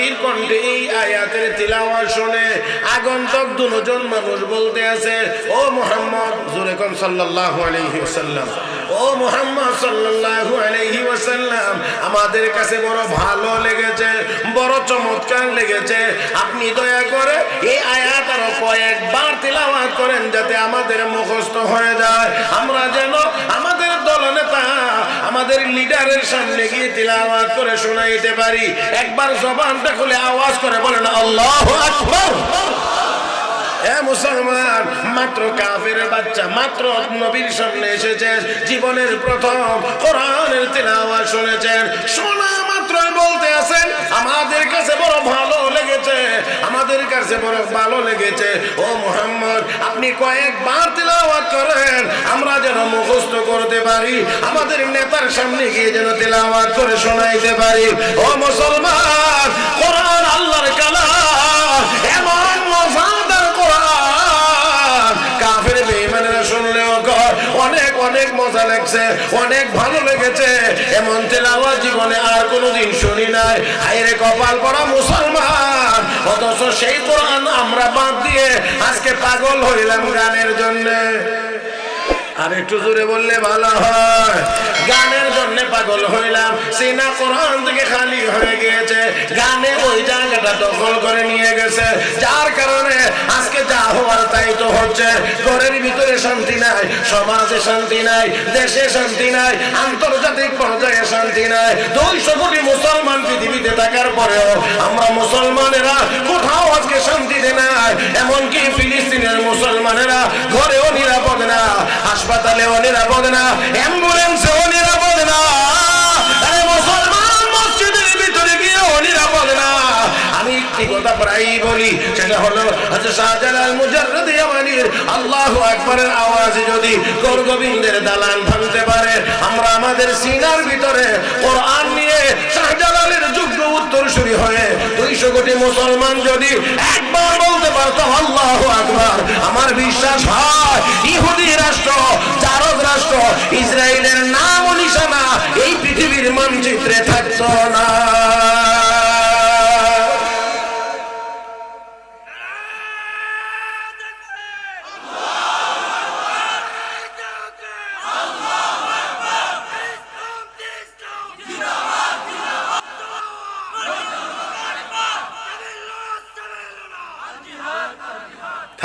নবীর কণ্ঠে এই আয়াতের তিলাওয়াত শুনে আগন্তক দুজন মানুষ বলতে আছে, ও মোহাম্মদ জোরে কোন সাল্লাল্লাহু আলাইহি ওয়াসাল্লাম, ও মোহাম্মদ সাল্লাল্লাহু আলাইহি ওয়াসাল্লাম, আমাদের কাছে বড় ভালো লেগেছে, বড় চমৎকার লেগেছে, আপনি দয়া করে এই আয়াত আরও কয়েকবার তিলাওয়াত করেন যাতে আমাদের মুখস্থ হয়ে যায়, আমরা যেন আমাদের দলনেতা আমাদের লিডারের সামনে গিয়ে তিলাওয়াত করে শোনাইতে পারি। একবার জবানটা খুলে আওয়াজ করে বলেন, আল্লাহ আকবার। মুসলমান, মাত্র কাফের বাচ্চা, মাত্র নবীর সামনে এসেছেন, জীবনের প্রথম কোরআনের তিলাওয়াত শুনেছেন। শোনা মাত্রই বলতে আছেন, আমাদের কাছে বড় ভালো লেগেছে। আমাদের কাছে বড় ভালো লেগেছে। ও মোহাম্মদ, আপনি কয়েকবার তিলাওয়াত করেন, আমরা যেন মুখস্থ করতে পারি, আমাদের নেতার সামনে গিয়ে যেন তিলাওয়াত করে শোনাইতে পারি। ও মুসলমান, কোরআন আল্লাহর কালাম, এমন মজাদার কোরআন। কাফের বেঈমানেরা শুনলেও কর অনেক অনেক মজা লাগছে, অনেক ভালো লেগেছে। এমন তেলাওয়াত জীবনে আর কোনোদিন শুনি নাই। আইরে কপাল পড়া মুসলমান। অথচ সেই কোরআন আমরা বাদ দিয়ে আজকে পাগল হইলাম গানের জন্যে। আর একটু জোরে বললে ভালো হয়। গানের জন্য পাগল হইলাম, সিনা কোরআন থেকে খালি হয়ে গিয়েছে। গানে ওই জায়গাটা দখল করে নিয়ে গেছে। যার কারণে আজকে যা হওয়ার তাই তো হচ্ছে। ঘরের ভিতরে শান্তি নাই, সমাজে শান্তি নাই, দেশে শান্তি নাই, আন্তর্জাতিক পর্যায়ে শান্তি নাই। দুইশো কোটি মুসলমান পৃথিবীতে থাকার পরেও আমরা মুসলমানেরা এমনকি ফিলিস্তিনের মুসলমানেরা? ঘরেও নিরাপদ না, হাসপাতালেও নিরাপদ না, অ্যাম্বুলেন্সেও নিরাপদ না। যদি গোবিন্দের দালান ভাঙতে পারে, আমরা আমাদের সিনার ভিতরে কোরআন মুসলমান যদি একবার বলতে পারতো, আল্লাহ আকবার। আমার বিশ্বাস হয়, ইহুদি রাষ্ট্র, জারদ রাষ্ট্র, ইসরায়েলের নাম নিশানা এই পৃথিবীর মানচিত্রে থাকতো না।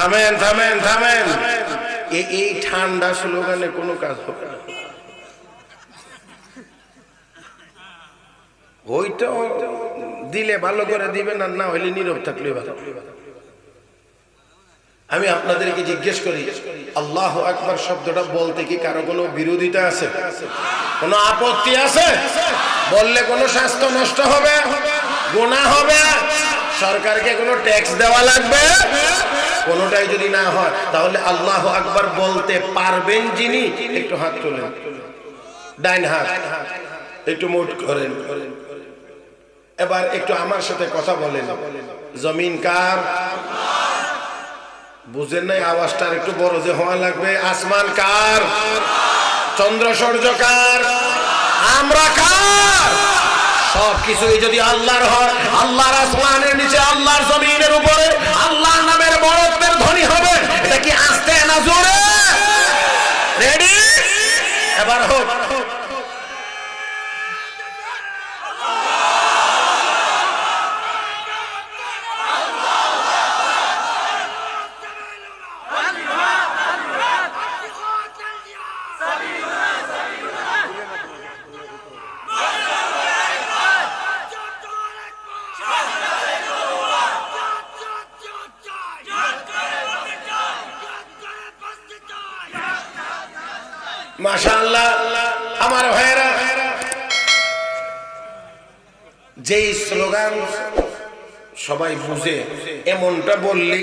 থামেন থামেন থামেন। এই ঠান্ডা স্লোগানে কোনো কাজ হবে না। ওইটা দিলে ভালো করে দিবেন, আর না হইলে নীরব থাকলে ভালো। আমি আপনাদেরকে জিজ্ঞেস করি, আল্লাহ আকবার শব্দটা বলতে কি কারও কোনো বিরোধিতা আছে? কোনো আপত্তি আছে? বললে কোনো স্বাস্থ্য নষ্ট হবে? গুণা হবে? সরকারকে কোনো ট্যাক্স দেওয়া লাগবে? কোনোটাই যদি না হয়, তাহলে আল্লাহ আকবার বলতে পারবেন যিনি। একটু হাত তোলেন ডাইন হাত। একটু মুট করেন। এবার একটু আমার সাথে কথা বলেন। জমিন কার? বুঝেন নাই আওয়াজটা একটু বড় যে হওয়া লাগবে। আসমান কার? চন্দ্র সূর্য কার? আমরা কার? সব কিছুই যদি আল্লাহর হয়, আল্লাহর আসমানের নিচে এবার হোক মাশাআল্লাহ আমার ভাইয়েরা যেই স্লোগান সবাই বুঝে এমনটা বললে